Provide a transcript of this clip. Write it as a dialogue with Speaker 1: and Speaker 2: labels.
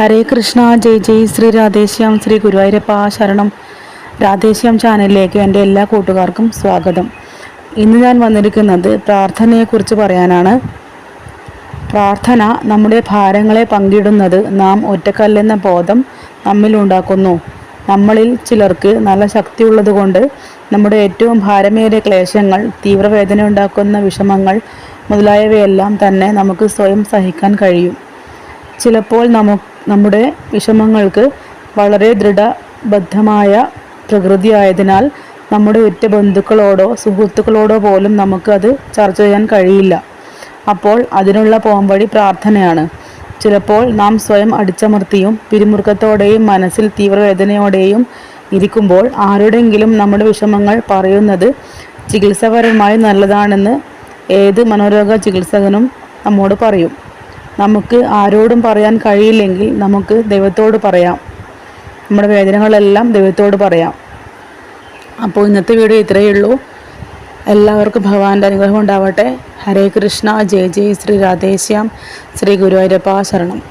Speaker 1: ഹരേ കൃഷ്ണ ജയ് ജയ് ശ്രീ രാധേശ്യാം ശ്രീ ഗുരുവായൂരപ്പ ശരണം. രാധേശ്യാം ചാനലിലേക്ക് എന്റെ എല്ലാ കൂട്ടുകാർക്കും സ്വാഗതം. ഇന്ന് ഞാൻ വന്നിരിക്കുന്നത് പ്രാർത്ഥനയെക്കുറിച്ച് പറയാനാണ്. പ്രാർത്ഥന നമ്മുടെ ഭാരങ്ങളെ പങ്കിടുന്നത് നാം ഒറ്റക്കല്ലെന്ന ബോധം നമ്മിലുണ്ടാക്കുന്നു നമ്മളിൽ ചിലർക്ക് നല്ല ശക്തിയുള്ളതുകൊണ്ട് നമ്മുടെ ഏറ്റവും ഭാരമേറിയ ക്ലേശങ്ങൾ തീവ്രവേദന ഉണ്ടാക്കുന്ന വിഷമങ്ങൾ മുതലായവയെല്ലാം തന്നെ നമുക്ക് സ്വയം സഹിക്കാൻ കഴിയും. ചിലപ്പോൾ നമു നമ്മുടെ വിഷമങ്ങൾക്ക് വളരെ ദൃഢബദ്ധമായ പ്രകൃതിയായതിനാൽ നമ്മുടെ ഉറ്റ ബന്ധുക്കളോടോ സുഹൃത്തുക്കളോടോ പോലും നമുക്ക് അത് ചർച്ച ചെയ്യാൻ കഴിയില്ല. അപ്പോൾ അതിനുള്ള പോംവഴി പ്രാർത്ഥനയാണ്. ചിലപ്പോൾ നാം സ്വയം അടിച്ചമർത്തിയും പിരിമുറുക്കത്തോടെയും മനസ്സിൽ തീവ്രവേദനയോടെയും ഇരിക്കുമ്പോൾ ആരുടെങ്കിലും നമ്മുടെ വിഷമങ്ങൾ പറയുന്നത് ചികിത്സാപരമായി നല്ലതാണെന്ന് ഏത് മനോരോഗ ചികിത്സകനും നമ്മോട് പറയും. നമുക്ക് ആരോടും പറയാൻ കഴിയില്ലെങ്കിൽ നമുക്ക് ദൈവത്തോട് പറയാം. നമ്മുടെ വേദനകളെല്ലാം ദൈവത്തോട് പറയാം. അപ്പോൾ ഇന്നത്തെ വീഡിയോ ഇത്രയേ ഉള്ളൂ. എല്ലാവർക്കും ഭഗവാന്റെ അനുഗ്രഹം ഉണ്ടാവട്ടെ. ഹരേ കൃഷ്ണ. ജയ ജയ് ശ്രീ രാധേശ്യാം. ശ്രീ ഗുരുവായൂരപ്പ ശരണം.